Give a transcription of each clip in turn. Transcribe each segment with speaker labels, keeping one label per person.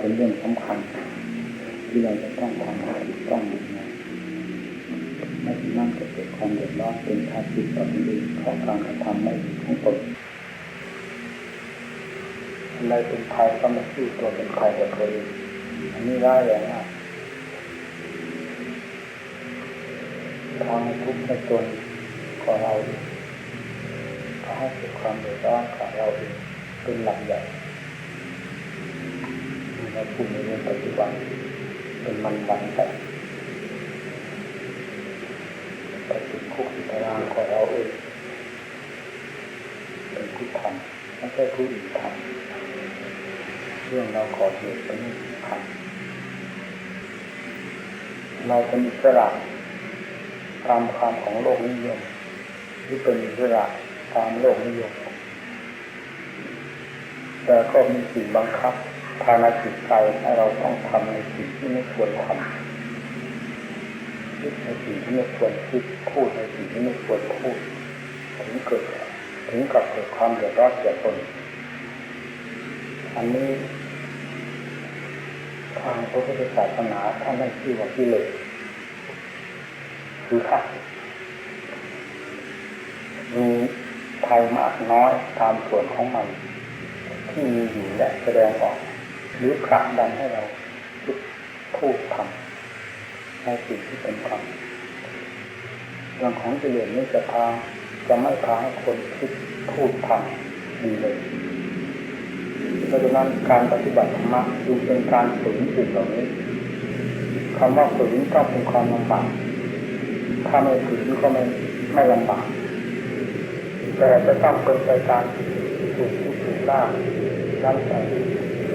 Speaker 1: เป็นเรื่องสำคัญ ที่เราจะต้องทำให้ถูกต้องดีนะไม่นั้นจะเกิดความเดือดร้อนเป็นภาสิตต่อคนอื่นเพราะการกระทำไม่ดีของตนอะไรเป็นภัยก็ไม่ชื่อตัวเป็นใครแต่ตัวเองอันนี้ร้ายแรงมากทางทุกข์ในตนของเราเองก็ให้เกิดความเดือดร้อนของเราเองเป็นหลักใหญ่ ที่เราพูดในเรื่องปัจจุบันเป็นมันวันไปไปติดคุกติดตารางของเราเองเป็นผู้ทำไม่ใช่ผู้อื่นทำเรื่องเราขอเหตุเป็นผู้ทำเราเป็นอิสระตามความของโลกนิยมหรือเป็นอิสระตามโลกนิยมแต่ก็มีสิ่งบังคับ ภายในจิตใจให้เราต้องทำในสิ่งที่ไม่ควรทำคิดในสิ่งที่ไม่ควรคิดพูดในสิ่งที่ไม่ควรพูดถึงเกิดถึงกับเกิดความเดือดร้อนแก่ตนอันนี้ทางพระพุทธศาสนาท่านให้ชื่อว่ากิเลสคือขัดมีภัยมากน้อยตามส่วนของมัน ที่มีอยู่และแสดงออก หรือผลักดันให้เราคิดพูดทำในสิ่งที่เป็นธรรมเรื่องของกิเลสนี้จะพาจะไม่พาให้คนคิดพูดทำดีเลยเพราะฉะนั้นการปฏิบัติธรรมจึงเป็นการฝืนสิ่งเหล่านี้คำว่าฝืนต้องเป็นความลำบากถ้าไม่ฝืนก็ไม่ไม่ลำบากแต่จะต้องเป็นไปตามถูกที่ถูกล่านั้นแต่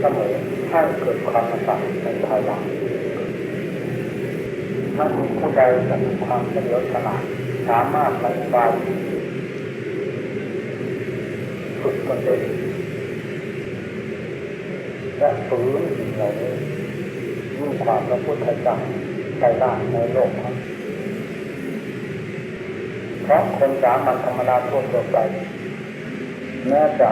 Speaker 1: สมอให้เกิดความลำบากในภายหลังไม่มีผู้ใดจะมีความเฉลียวฉลาดสามารถปฏิบัติฝึกตนเองและฝืนสิ่งเหล่านี้ยิ่งความพระพุทธเจ้าใจได้ในโลกทั้งเพราะคนสามัญธรรมดาทั่วไปแม้จะ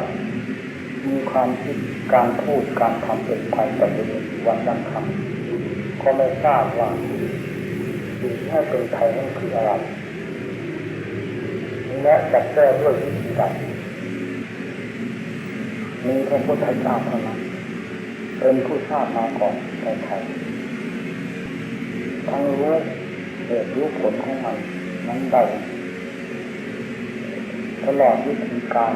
Speaker 1: มีความคิด การพูดการทำเป็นภัยต่อตัวเองวันยังคำก็ไม่ทราบว่าสิ่งที่เป็นภัยนั้นคืออะไรและจะแก้ด้วยวิธีใดมีพระพุทธเจ้าเท่านั้นเป็นผู้ทราบมาก่อนในไทยทั้งรู้เหตุรู้ผลของมันนั้นได้ตลอดวิธีการ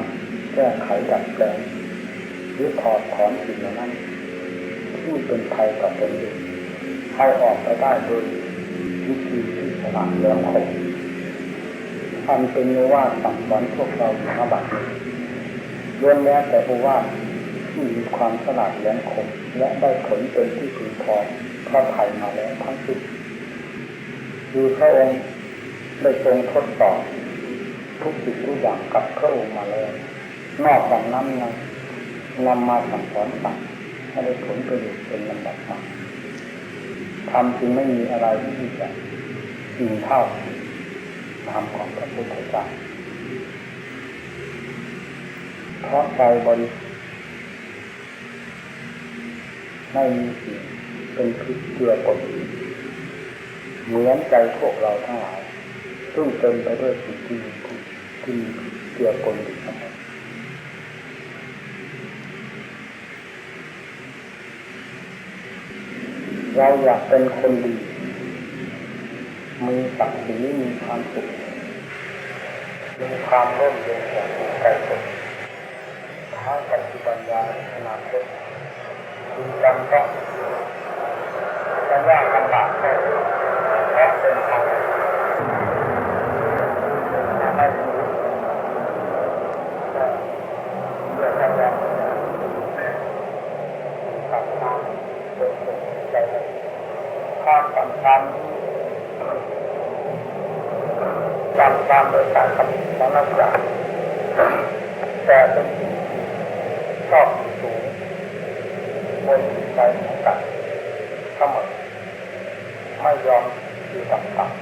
Speaker 1: แก้ไขดัดแปลง หรือถอดถอนสิ่งเหล่านั้นที่เป็นภัยกับตนเองให้ออกไปได้โดยวิธีที่ฉลาดแหลมคมอันเป็นโอวาสั่งสอนพวกเราอยู่ณบัดนี้ล้วนแล้วแต่โอวาทที่มีความฉลาดแหลมคมและได้ผลเป็นที่พึงพอพระภัยมาแล้วทั้งสิ้นคือพระองค์ได้ทรงทดสอบทุกสิ่งทุกอย่างกับพระองค์มาแล้ว นอกจากนั้นนะ นำมาสั่งสอนสั่งให้ได้ผลประโยชน์เป็นลำดับมาทำจึงไม่มีอะไรที่จะจริงเท่าธรรมของพระพุทธเจ้าเพราะใจบริสุทธิ์ไม่มีสิ่งเป็นพิษเกลือปนเหมือนใจพวกเราทั้งหลายซึ่งเต็มไปด้วยสิ่งที่มีพิษที่มีเกลือปนอยู่เสมอ เราอยากเป็นคนดี มีศักดิ์ศรีมีความสุขมีความร่มเย็นอย่างมีใจตนทั้งปัจจุบันยาอนาคตคุณจำต้องจะยากลำบากแค่เพราะเป็นทางให้ชีวิตเพื่อจะยังตัดทางเป็นใจ ความสำคัญจำความโดยการทำของนักปราชญ์แต่เป็นสิ่งที่ชอบสูงบนจิตใจของกันเสมอไม่ยอมอยู่ต่ำต่ำ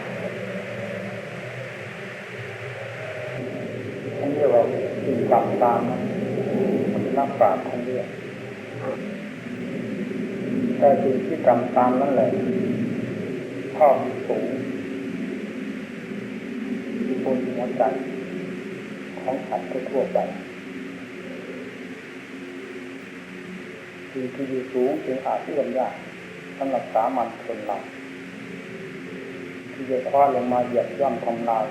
Speaker 1: อันนี้เราสิ่งต่ำตามนั้นนักปราชญ์ท่านเรียกแต่สิ่งที่กำตามนั่นแหละ ชอบสูงที่บนหัวใจของสัตว์ทั่วไปสิ่งที่อยู่สูงจึงอาจเอื้อมยากสำหรับสามัญชนเราที่จะคว้าลงมาเหยียบย่ำทำลาย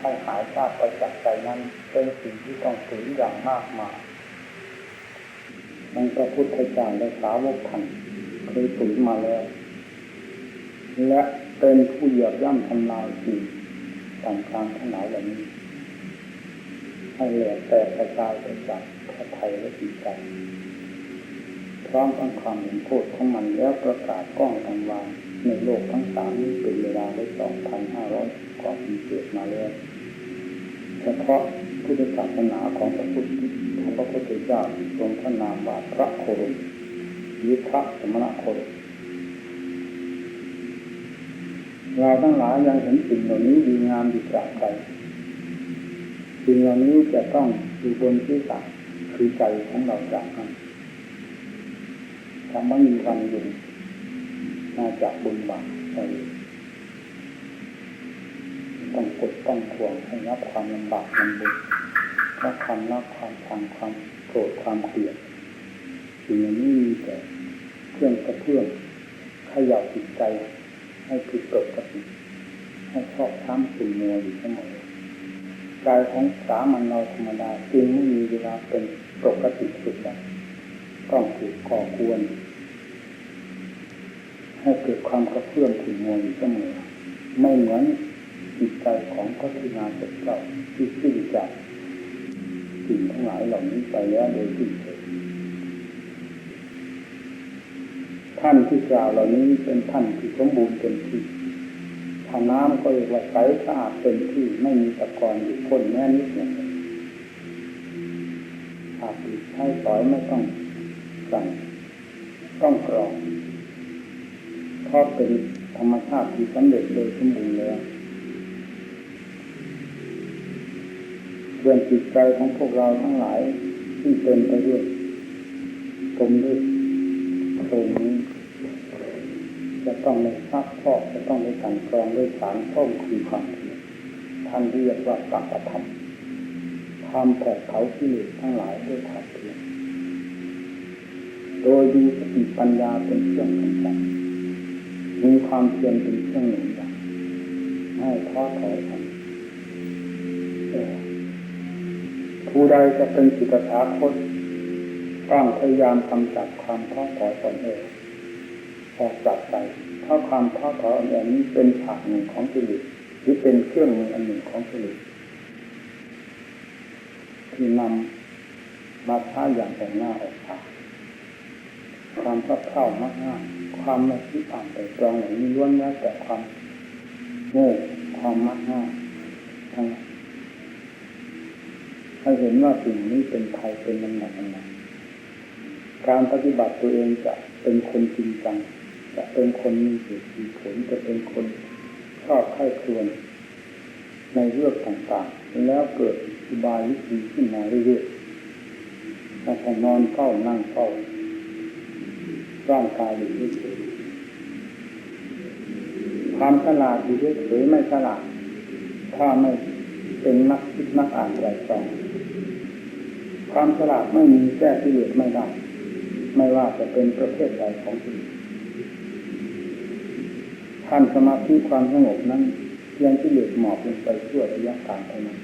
Speaker 1: ให้หายซากไปจากใจนั้น เป็นสิ่งที่ต้องฝืนอย่างมากมายมันพระพุทธเจ้าและสาวกท่านเคยฝืนมาแล้ว และเป็นผู้เหยียบย่ำทำลายสิ่งต่างๆทั้งหลายเหล่านี้ให้แหลกแตกกระจายไปจากพระไทยและจิตใจพร้อมทั้งความเห็นโทษของมันแล้วประกาศกล้องกลางวานในโลกทั้งสามนี้เป็นเวลาได้สองพันห้าร้อยกว่าปีเศษมาแล้วเฉพาะพุทธศาสนาของพระพุทธของพระพุทธเจ้าทรงพระนามว่าพระโคดมยิพระสมณะโคดม เราทั้งหลายยังเห็นสิ่งเหล่านี้ดีงามอยู่ตราบใดสิ่งเหล่านี้จะต้องอยู่บนที่สัคือใจของเราจากนั้นทำไม่มีควันหยุดมาจากบุญบาปไปต้องกดต้องทวงให้รับความลำบากลำบนรับความรักความชังความโกรธความเกลียดสิ่งเหล่านี้มีแต่เครื่องกระเพื่อมขยับจิตใจ ให้ผิดปกติให้ชอบช้ำขุ่นมัวอยู่เสมอใจของสามัญเราธรรมดาจึงไม่มีเวลาเป็นปกติสุดแล้วต้องถูกก่อกวนให้เกิดความกระเพื่อมขุ่นมัวอยู่เสมอไม่เหมือนจิตใจของพระพิณาเสกเจ้าที่สิ้นจากสิ่งทั้งหลายเหล่านี้ไปแล้วโดยสิ้นเชิง ท่านที่กล่าวเหล่านี้เป็นท่านที่สมบูรณ์เต็มที่ทางน้ำก็เรียกว่าใสสะอาดเต็มที่ไม่มีตะกอนอยู่พ่นแม่นิดหนึ่งอาบใช้สอยไม่ต้องสั่งต้องกรองเพราะเป็นธรรมชาติที่สำเร็จโดยสมบูรณ์แล้วส่วนจิตใจของพวกเราทั้งหลายที่เป็นไปด้วยกลมด้วยโครงนี้ จะต้องในซักพอกจะต้องในการกรองด้วยสารต้มคือความเพียรท่านเรียกว่าปักธรรมทำแผดเผาที่เหลือทั้งหลายด้วยความเพียรโดยมีสติปัญญาเป็นเครื่องกำจัดมีความเพียรเป็นเครื่องหนุนหลังให้ท้อถอยกันผู้ใดจะเป็นจิตสาคตต้องพยายามกำจัดความท้อถอยตนเอง ออกจากใจเพราะความท้อถอยอันนี้เป็นฉากหนึ่งของกิเลสหรือเป็นเครื่องมืออันหนึ่งของกิเลสที่นำมาท้าอย่างแต่งหน้าออกตาความเข้าเข้ามากง่ายความไม่คิดอ่านแต่ตรองเหล่านี้ล้วนแล้วแต่ความโง่ความมักง่ายทั้งนั้นให้เห็นว่าสิ่งนี้เป็นภัยเป็นลำดับลำดับการปฏิบัติตัวเองจะเป็นคนจริงจัง จะเป็นคนมีเหตุมีผลจะเป็นคนชอบไข้ครวนในเรื่องต่างๆ แล้วเกิดอุบายวิธีขึ้นมาเรื่อยๆถ้าจะนอนเฝ้านั่งเฝ้าร่างกายอยู่เฉยความฉลาดอยู่เฉยไม่ฉลาด ถ้าไม่เป็นนักคิดนักอ่านใจจองความฉลาดไม่มีแก้ที่เหลือไม่ได้ ไม่ว่าจะเป็นประเภทใดของสิ่ งท่านสมาธิความสงบนั้นเพียงที่เหลือหมอบลงไปชั่วระยะการเท่านั้น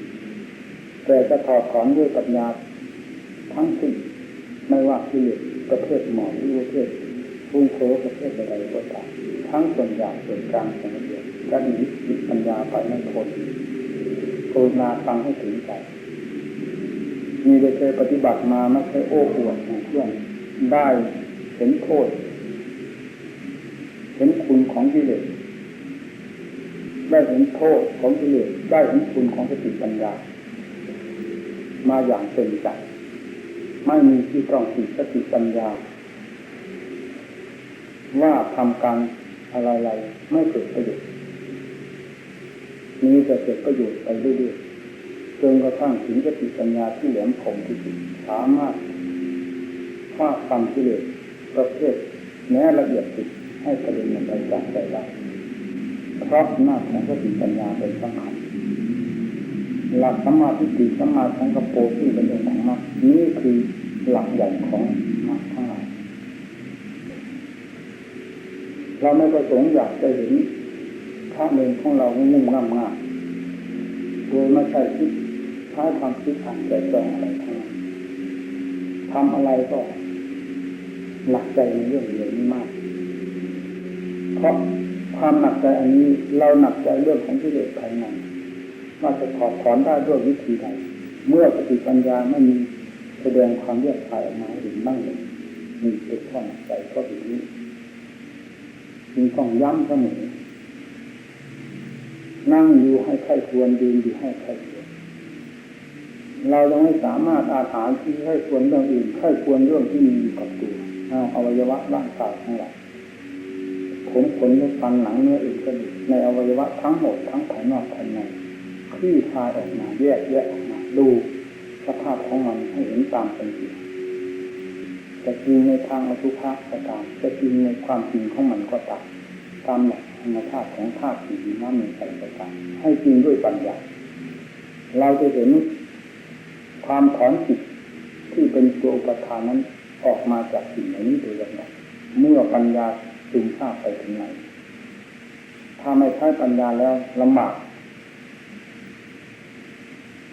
Speaker 1: แต่จะถอดถอนด้วยปัญญาทั้งสิ้นไม่ว่าที่เหลือประเภทหมอบหรือประเภทพุ่งโผประเภทใดก็ตามทั้งส่วนใหญ่ส่วนกลางส่วนละเอียดและมีจิตปัญญาไปไม่พ้นโกนาฟังให้ถึงใจมีได้เคยปฏิบัติมาไม่ใช่โอ้อวดของเพื่อนได้เห็นโทษ ห็นคุณของกิเลสได้เห็นโทษของกิเลสได้เห็นคุณของสติปัญญา มาอย่างเต็มใจไม่มีที่ต้องติดสติปัญญา ว่าทำการอะไรๆไม่เกิดประโยชน์นี้จะเกิดประโยชน์ไปเรื่อยๆจนกระทั่งถึงสติปัญญาที่แหลมคมที่สุดสามารถว่าความกิเลสประเภทแม้ละเอียดสุด ให้กระเด็นมันไปจากใจเราเพราะหน้าของสติปัญญาเป็นสำคัญหลักสมมาธิฏฐิสมมาสังกปรที่เป็นองค์ของมรรคนี่คือหลักใหญ่ของมรรคทั้งหลายเราไม่ประสงค์อยากจะเห็นพระเนรของเรางุ่มง่ำง่ายโดยไม่ใช่คิดใช้ความคิดอ่านใจจองอะไรทั้งนั้นทำอะไรก็หนักใจในเรื่องเดียวนี้มาก เพราะความหนักใจอันนี้เราหนักใจเรื่องของกิเลสภายในว่าจะถอดถอนได้ด้วยวิธีใดเมื่อสติปัญญาไม่มีแสดงความเรียกภายออกมาเห็นบ้างเลยมีเป็นข้อหนักใจก็แบบนี้จึงต้องย้ำเสมอนั่งอยู่ให้ใครควรยืนอยู่ให้ใครควรเรายังไม่สามารถอาถานที่ให้ควรเรื่องอื่นใครควรเรื่องที่มีอยู่กับตัวอวัยวะร่างกายทั้งหลาย ผมขนและฟันหนังเนื้ออื่นก็ดีในอวัยวะทั้งหมดทั้งภายนอกภายในคลี่คลายออกมาแยกแยะออกมาดูสภาพของมันให้เห็นตามเป็นจริงจะจริงในทางอสุภะก็ตามจะจริงในความจริงของมันก็ตามตามหลักธรรมชาติของธาตุสี่น้ำลมไฟก็ตามให้จริงด้วยปัญญาเราจะเห็นความถอนจิตที่เป็นตัวอุปทานนั้นออกมาจากสิ่งเหล่านี้โดยลำดับเมื่อปัญญา ซึมซาบไปถึงไหน ถ้าไม่ใช้ปัญญาแล้วลำบาก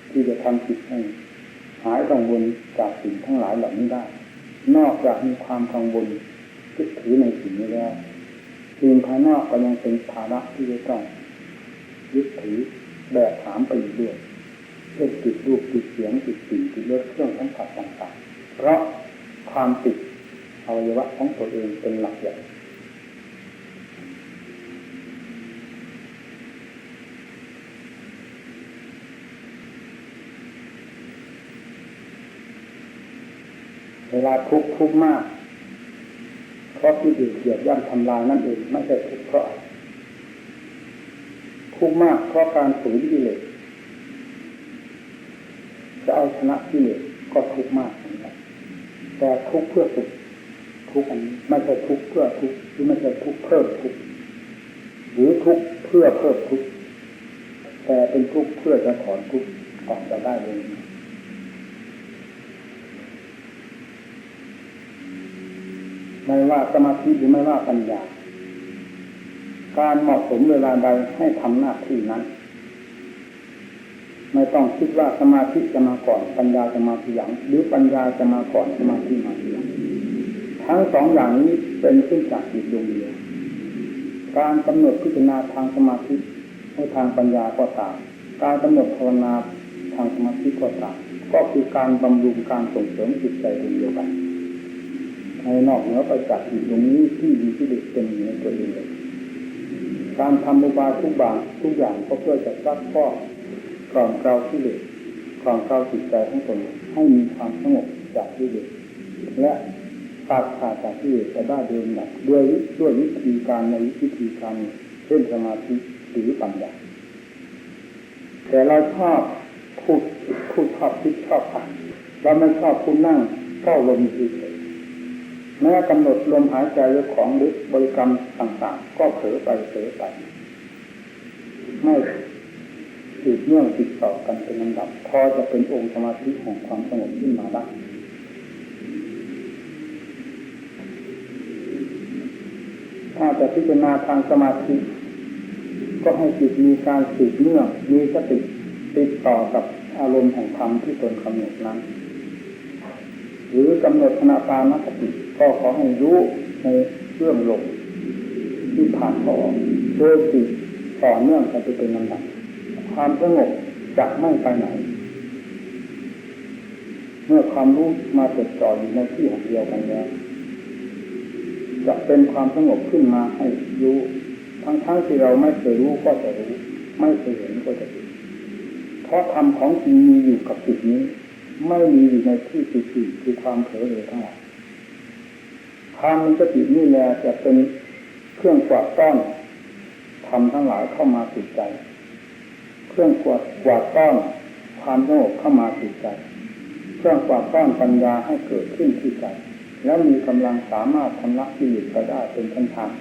Speaker 1: ที่จะทำจิตให้หายกังวลจากสิ่งทั้งหลายเหล่านี้ได้ นอกจากมีความกังวลคิดถือในสิ่งนี้แล้วสิ่งภายนอกก็ยังเป็นภาระที่จะต้องยึดถือแบกถามไปอยู่ด้วยเช่นติดรูปติดเสียงติดสิ่งติดรสเครื่องสัมผัสต่างๆ เพราะความติดอวัยวะของตัวเองเป็นหลักใหญ่ เวลาทุกข์ทุกข์มาก เพราะที่อื่นเหยียบย่ำทำลายนั่นเองไม่ใช่ทุกข์เพราะทุกข์มากเพราะการฝืนกิเลสจะเอาชนะกิเลสก็ทุกข์มากเหมือนกันแต่ทุกข์เพื่อสุขทุกข์อันนี้ไม่ใช่ทุกข์เพื่อทุกข์หรือไม่ใช่ทุกข์เพิ่มทุกข์หรือทุกข์เพื่อเพิ่มทุกข์แต่เป็นทุกข์เพื่อจะถอนทุกข์ออกจะได้เลย ไม่ว่าสมาธิหรือไม่ว่าปัญญา การเหมาะสมเวลาใดให้ทำหน้าที่นั้น ไม่ต้องคิดว่าสมาธิจะมาก่อน ปัญญาจะมาทีหลัง หรือปัญญาจะมาก่อนสมาธิมาทีหลังทั้งสองอย่างนี้เป็นขึ้นจากจิตดวงเดียวการกำหนดพิจารณาทางสมาธิให้ทางปัญญาก็ตาม การกำหนดภาวนาทางสมาธิก็ตาม ก็คือการบำรุงการส่งเสริมจิตใจดวงเดียวกัน ภายนอกเหนือไปจากจิตตรงนี้ที่ดีที่เด็ดเป็นอยู่ในตัวเองการทำอุบายทุกบางทุกอย่างก็เพื่อจะซักฟอกกล่อมเกลาที่เด็ดกล่อมเกลาจิตใจของตนให้มีความสงบจากที่เด็ดและขาดขาดจากที่เด็ดจะได้โดยหนักด้วยด้วยวิธีการในวิธีการเช่นสมาธิหรือปัญญาแต่เราชอบพูดพูดชอบคิดชอบอ่านเราไม่ชอบพูดนั่งเฝ้าลมเฉย แม้กำหนดลมหายใจของหรือบริกรรมต่างๆ ก็เผลอไปเผลอไป ไม่ติดเนื่องติดต่อกันเป็นลำดับ พอจะเป็นองค์สมาธิของความสงบขึ้นมาได้ถ้าจะพิจารณาทางสมาธิก็ให้จิตมีการสืบเนื่องมีสติติดต่อกับอารมณ์ของธรรมที่ตนกำหนดนั้น หรือกำหนดคณะปานสติก็ขอให้รู้ในเรื่องลมที่ผ่านพอโดยจิตต่อเนื่องกันไปเป็นลำดับความสงบจะไม่ไปไหน เมื่อความรู้มาจดจ่ออยู่ในที่แห่งเดียวกันแล้วจะเป็นความสงบขึ้นมาให้รู้ทั้งๆทที่เราไม่เคยรู้ก็จะรู้ ไม่เคยเห็นก็จะเห็นเพราะธรรมของจริงมีอยู่กับจิตนี้ ไม่มีอยู่ในที่สี่คือความเผลอเลยทั้งหมดความมีสตินี่แหละจะเป็นเครื่องกวาดต้อนทำทั้งหลายเข้ามาติดใจ เครื่องกวาดกวาดต้อนความสงบเข้ามาติดใจ เครื่องกวาดต้อนปัญญาให้เกิดขึ้นที่ใจ แล้วมีกำลังสามารถชำระกิเลสไปได้เป็นขั้นทาง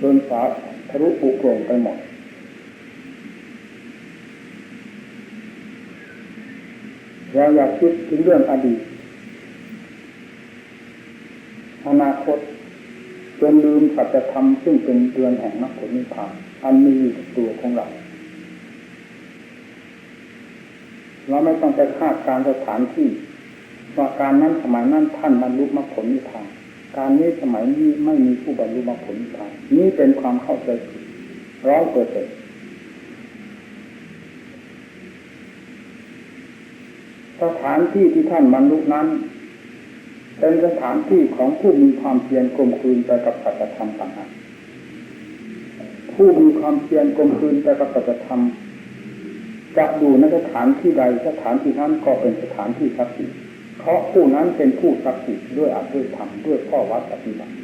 Speaker 1: จนสาทะลุปุโปร่งไปหมด เราอยากคิดถึงเรื่องอดีต อนาคตจนลืมสัจธรรมซึ่งเป็นเดือนแห่งมรรคผลนิพพานอันมีอยู่กับตัวของเรา เราไม่ต้องไปคาดการสถานที่ว่าการนั้นสมัยนั้นท่านบรรลุมรรคผลนิพพานการนี้สมัยนี้ไม่มีผู้บรรลุมรรคผลนิพพานนี่เป็นความเข้าใจผิดร้อยเปอร์เซ็นต์ สถานที่ที่ท่านบรรลุนั้น เป็นสถานที่ของผู้มีความเพียรกลมกลืนไปกับสัจธรรมต่างหากผู้มีความเพียรกลมกลืนไปกับสัจธรรมจะอยู่ในสถานที่ใดสถานที่นั้นก็เป็นสถานที่ศักดิ์สิทธิ์เพราะผู้นั้นเป็นผู้ศักดิ์สิทธิ์ด้วยอัตด้วยธรรมด้วยข้อวัดปฏิบัติ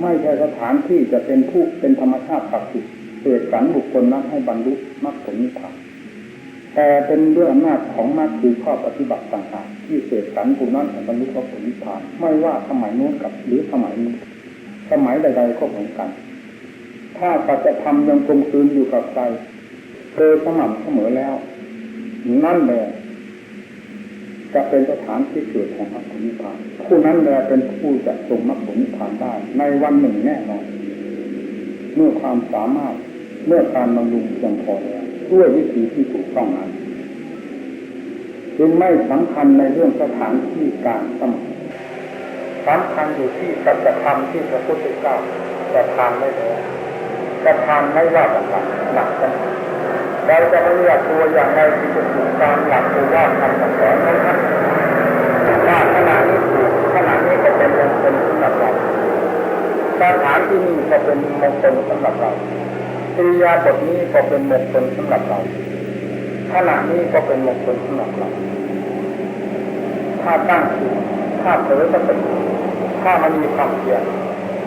Speaker 1: ไม่ใช่สถานที่จะเป็นผู้เป็นธรรมชาติศักดิ์สิทธิ์เกิดสันบุคคลนั้นให้บรรลุมรรคผลนิพพาน แต่เป็นด้วยอำนาจของมรรคคือข้อปฏิบัติต่างๆที่เสกสรรผู้นั้นบรรลุมรรคผลนิพพานไม่ว่าสมัยโน้นกับหรือสมัยนี้สมัยใดๆก็เหมือนกัน ถ้าปัจจะทำยังกลมกลืนอยู่กับใจโดยสม่ำเสมอแล้ว นั่นแหละจะเป็นสถานที่เกิดของมรรคผลนิพพานผู้นั้นแหละเป็นผู้จะทรงมรรคผลนิพพานได้ ในวันหนึ่งแน่นอนเมื่อความสามารถเมื่อการบำรุงเพียงพอแล้ว ด้วยวิธีที่ถูกต้องนั้นจึงไม่สำคัญในเรื่องสถานที่การสมัยสำคัญอยู่ที่สัจธรรมที่พระพุทธเจ้าจะทำไม่แล้จะทำไม่ว่าต่างหนักกันเราจะเลือกตัวอย่างไรที่จะถูกตามหลักตัวว่าคำสอนนั้นว่าขณะนี้ถูกขณะนี้ก็เป็นมงคลสำหรับเราสถานที่นี้ก็เป็นมงคลสำหรับเรา ปริยาบทนี้ก็เป็นมงคลสำหรับเราขณะนี้ก็เป็นมงคลสำหรับเราถ้าตั้งจิตถ้าเผลอสติถ้ามันมีความเพียร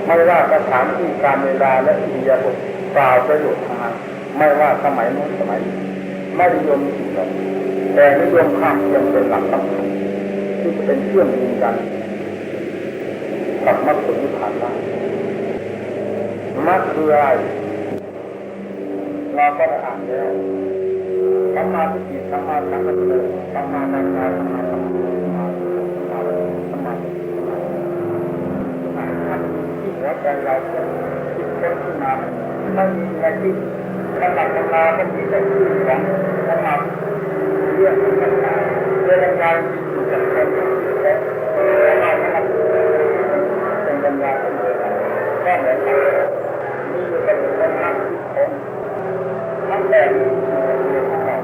Speaker 1: ไม่ว่าสถานที่การเวลาและอิริยาบถกล่าวประโยชน์ทางไม่ว่าสมัยโน้นสมัยนี้ไม่นิยมสิ่งใดแต่นิยมความเพียรเป็นหลักสำคัญที่จะเป็นเครื่องยืนยันกับมรรคผลนิพพานได้มรรคคืออะไร เราก็ได้อ่านแล้วสัมมาทิฏฐิสัมมาสังกัปปะสัมมานาคาสัมมาสัมพุทธสัมมาสัมมาสัมมาสัมมาสัมมาที่หัวใจเราจะคิดค้นขึ้นมาไม่มีอะไรที่ขนาดขนาดมันมีแต่ชื่อของขนาดเรื่องต่างๆเรื่องงานที่อยู่กับคนที่แท้ขนาดขนาดเป็นปัญญาเป็นเรื่องแค่ไหนมีอยู่กับคนนั้นคนทั้ง แดน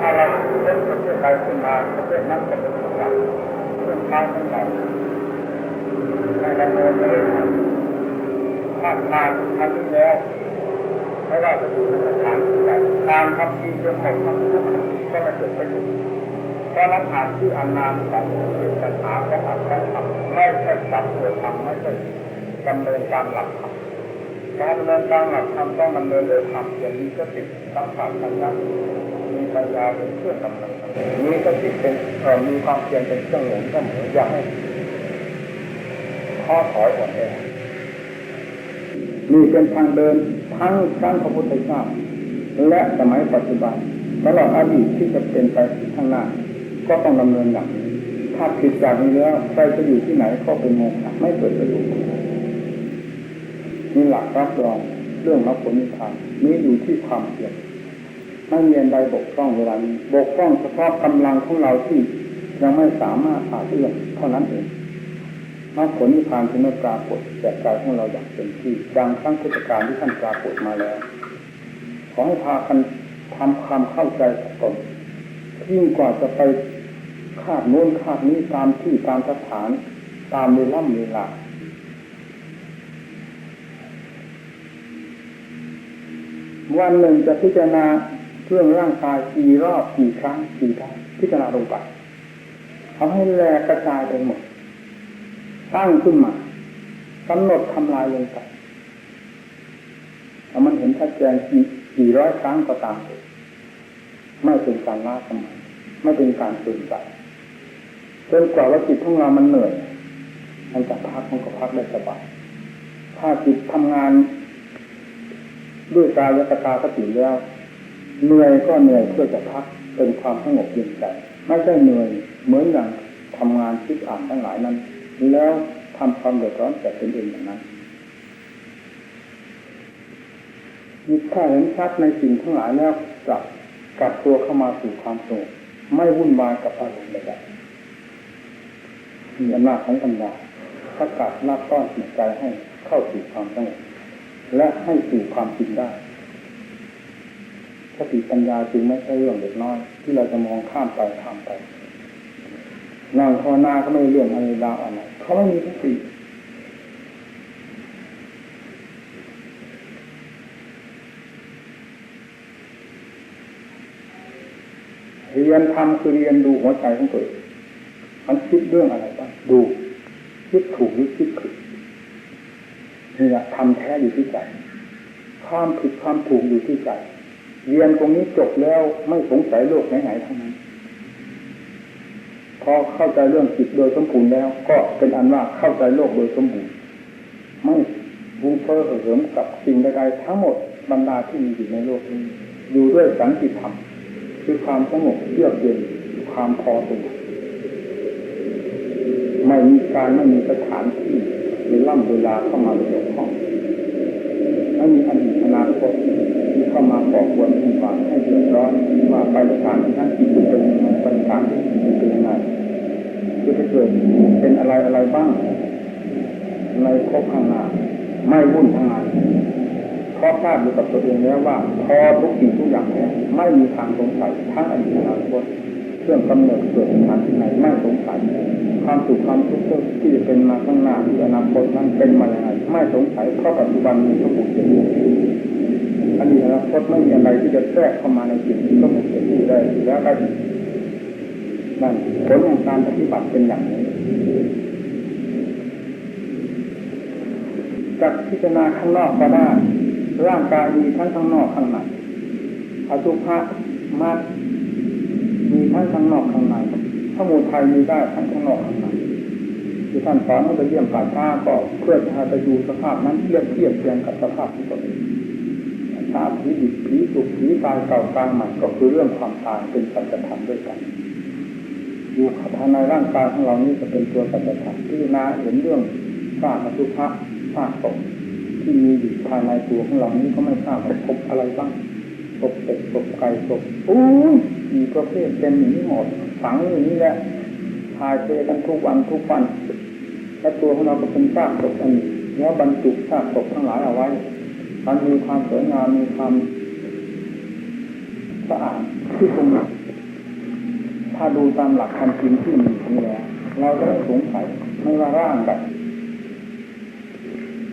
Speaker 1: ถ้าเราเล่นประเทศใดขึ้นมาประเทศนั้นก็เป็นของเราเป็นทางของเราในดำเนินไปเลยถ้าทางทางนี้แล้วไม่ว่าจะอยู่ในสถานที่ใดทางคำที่เรื่องของคำพูดก็ไม่เกิดประโยชน์เพราะนั้นอ่านที่อันนามสัตว์เป็นปัญหาของอัตถธรรมไม่ใช่สัตว์ตัวธรรมไม่ใช่ดำเนินตามหลักธรรม การดำเนินตามหลักธรรมต้องดำเนินโดยธรรมอย่างนี้ก็ติดสัมผัสปัญญามีปัญญาเป็นเครื่องดำเนินมีสติเป็นมีความเพียรเป็นเครื่องหนุนเสมออย่าให้ท้อถอยอ่อนแอนี่เป็นทางเดินทั้งครั้งพระพุทธเจ้าและสมัยปัจจุบันตลอดอดีตที่จะเป็นไปข้างหน้า ก็ต้องดำเนินอย่างนี้ถ้าผิดจากนี้แล้วใครจะอยู่ที่ไหนก็เป็นโมฆะไม่เกิดประโยชน์ มีหลักรับรองเรื่องมรรคผลนิพพานนี้อยู่ที่ความเพียรไม่มีอันใดบกพร่องเวลานี้บกพร่องเฉพาะกำลังของเราที่ยังไม่สามารถอาจเอื้อมเท่านั้นเองมรรคผลนิพพานจึงไม่ปรากฏแก่กายของเราอย่างเต็มที่ดังครั้งพุทธกาลที่ท่านปรากฏมาแล้ว ขอให้พากันทำความเข้าใจตนยิ่งกว่าจะไปคาดโน้นคาดนี้ตามที่ตามสถาน ตามเวลาเวลา วันหนึ่งจะพิจารณาเรื่องร่างกายกี่รอบกี่ครั้งกี่ครั้งพิจารณาลงไปเขาให้แลกระจายไปหมดตั้งขึ้นมากำหนดทำลายลงไปถ้ามันเห็นชัดเจนกี่กี่ร้อยครั้งก็ตามไม่เป็นการล้าสมัยไม่เป็นการตื่นใจจนกว่าว่าจิตของเรามันเหนื่อยมันจะพักมันก็พักได้สบายถ้าจิตทำงาน ด้วยกายตาสติแล้วเหนื่อยก็เหนื่อยเพื่อจะพักเป็นความสงบเย็นใจไม่ใช่เหนื่อยเหมือนอย่างทำงานคิดอ่านทั้งหลายนั้น แล้วทำความเดือดร้อนแต่เป็นเองอย่างนั้นมีถ้าเห็นชัดในสิ่งทั้งหลายแล้วจะกลับตัวเข้ามาสู่ความสงบไม่วุ่นวายกับอารมณ์ใดๆมีอำนาจของปัญญาถ้ากัดรับต้อนจิตใจให้เข้าสู่ความสงบ และให้สู่ความจริงได้สติปัญญาจึงไม่ใช่เรื่องเล็กน้อย ที่เราจะมองข้ามไปข้ามไปนั่งภาวนาก็ไม่เรื่องอะไรดาวอะไรเขาไม่มีสติเรียนทำคือเรียนดูหัวใจของตัวเองมันคิดเรื่องอะไรบ้างดูคิดถูกหรือคิดผิด นี่แหละทำแท้อยู่ที่ใจความผิดความถูกอยู่ที่ใจเรียนตรงนี้จบแล้วไม่สงสัยโลกไหนๆทั้งนั้นพอเข้าใจเรื่องจิตโดยสมบูรณ์แล้ว ก็เป็นอันว่าเข้าใจโลกโดยสมบูรณ์ไม่ฟุ้งเฟ้อเหิมกับสิ่งใดๆทั้งหมดบรรดาที่มีอยู่ในโลกนี้อยู่ด้วยสันติธรรมคือความสงบเยือกเย็นความพอตัวไม่มีการไม่มีสถานที่ หรือล่ำเวลาเข้ามาเกี่ยวข้องไม่มีอดีตอนาคตที่เข้ามาก่อกวนวุ่นวายให้เดือดร้อนว่าไปสถานนั้นที่เป็นยังไงไปสถานที่เป็นยังไงคือจะเกิดเป็นอะไรอะไรบ้างในภพข้างหน้าไม่วุ่นทางานเพราะทราบอยู่กับตัวเองแล้วว่าพอทุกสิ่งทุกอย่างแล้วไม่มีทางสงสัยทั้งอดีตอนาคต เรื่องกำเนิดเกิดสถานที่ไหนไม่สงสัยความสุขความทุกข์ที่จะเป็นมาข้างหน้าที่อนาคตนั้นเป็นมาอย่างไรไม่สงสัยเพราะปัจจุบันมีสมบูรณ์เต็มอดีตอนาคตไม่มีอะไรที่จะแทรกเข้ามาในจิตที่สมบูรณ์เต็มได้แล้วได้นั่นผลของการปฏิบัติเป็นอย่างนี้จากพิจารณาข้างนอกก็ได้ร่างกายมีทั้งข้างนอกข้างในอสุภะมาก มีทั้งข้างนอกข้างในสมุทัยมีได้ทั้งข้างนอกข้างในที่ท่านสอนให้ไปเยี่ยมป่าช้าก็เพื่อจะไปดูสภาพนั้นเทียบเทียบเทียงกับสภาพที่ตนเองชาผีดิบผีสุกผีตายเก่ากลางใหม่ก็คือเรื่องความตายเป็นสัจธรรมด้วยกันอยู่ภายในร่างกายของเรานี้จะเป็นตัวสัจธรรมพิจารณาเห็นเรื่องซากอสุภะซากศพที่มีอยู่ภายในตัวของเรานี้ก็ไม่ทราบว่าพบอะไรบ้าง ศพเป็ดศพไก่ศพอู้มีประเภทเป็นอย่างนี้หมดฝังอย่างนี้แหละทายเทกันทุกวันทุกวันและตัวของเราก็เป็นซากศพอันนี้แล้วบรรจุซากศพทั้งหลายเอาไว้มันมีความสวยงามมีความสะอาดที่ตรงถ้าดูตามหลักความจริงที่มีนี่แหล้วเราจะไม่สงสัยไม่ว่าร่างแบบ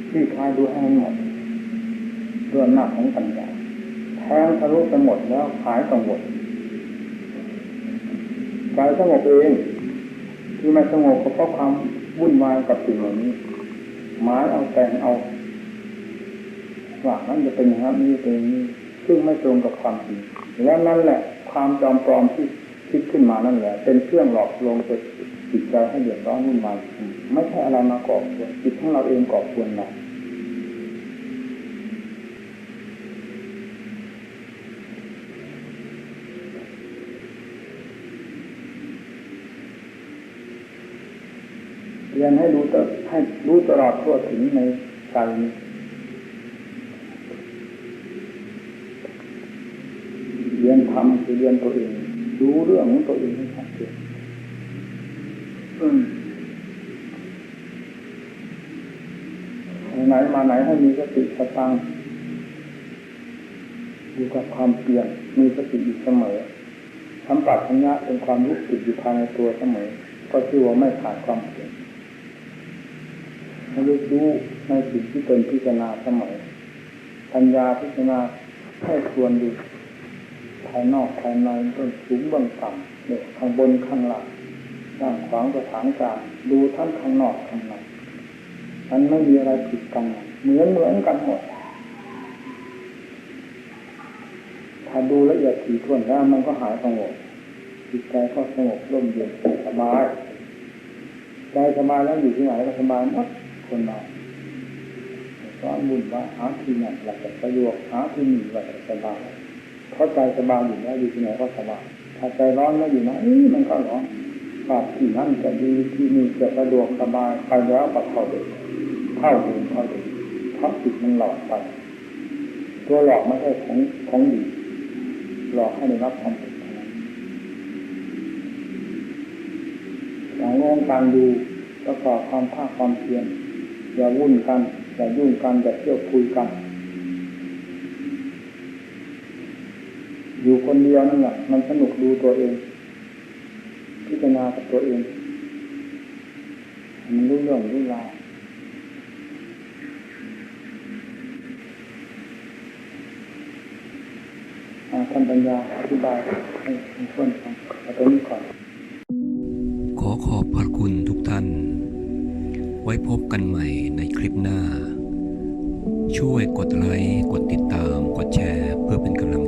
Speaker 1: ที่คลายดูให้มันหมดด้วยหน้าของปัญญา ทงทะลุไปหมดแล้วหายกังวลกายสงบเองที่ไม่สงบก็เพราะความวุ่นวายกับสิ่งเหล่านี้หมายเอาแต่งเอาว่านั้นจะเป็นอย่างนี้เป็นอย่างนี้ซึ่งไม่ตรงกับความจริงแล้วนั่นแหละ ความจอมปลอมที่คิดขึ้นมานั่นแหละ เป็นเครื่องหลอกลวงจิตใจให้เดือดร้อนวุ่นวายไม่ใช่อะไรมาก่อควรจิตของเราเองก่อควรเรา รียนให้รู้ตให้รู้ตลอดทั่วถึงในใจนี้เรียนทำคือเรียนตัวเอง รู้เรื่องของตัวเองให้ชัดเจนไหนมาไหนให้มีสติสตังอยู่กับความเปลี่ยนมีสติอยู่เสมอทำปัจัญญะเป็นความรู้สึกอยู่ภายในตัวเสมอ ก็ชื่อว่าไม่ขาดความเปลี่ยน ให้รู้รู้ในสิ่งที่เป็นพิจารณาเสมอปัญญาพิจารณาให้ควรดูภายนอกภายในต้นสูงเบื้องต่ำเนี่ยข้างบนข้างหลังด้านขวางสถานกลารดูทั้งข้างนอกข้างในมันไม่มีอะไรผิดกันเหมือนเหมือนกันหมดถ้าดูละเอียดถี่ถ้วนแล้วมันก็หายสงบจิตใจก็สงบร่มเย็นสบายใจสบายแล้วอยู่ที่ไหนก็สบายหมด คนเราก็มุ่นว่าหาที่ไหนหลักจะสะดวกหาที่หนีหลักสบายเพราะใจสบายอยู่แล้วอยู่ที่ไหนก็สบายถ้าใจร้อนแล้วอยู่นะอี้มันก็ร้อนปรับที่นั่นจะดีที่นี่จะสะดวกสบายไปแล้วก็เข้าเดินเข้าเดินเข้าเดินเพราะจิตมันหลอกไป ตัวหลอกไม่ใช่ของของดีหลอกให้ได้รับความสุขเท่านั้นอย่างงงการดูประกอบความภาคความเพียร อย่าวุ่นกัน อย่ายุ่งกันอย่าเที่ยวคุยกัน อยู่คนเดียวนั่นแหละมันสนุกดูตัวเอง พิจารณากับตัวเอง มันรู้เรื่องรู้ราวอ่าท่านปัญญาอธิบายให้เพื่อนฟังเอาตัวนี้ก่อน
Speaker 2: ขอขอบพระคุณทุ ไว้พบกันใหม่ในคลิปหน้า ช่วยกดไลค์ กดติดตาม กดแชร์ เพื่อเป็นกำลัง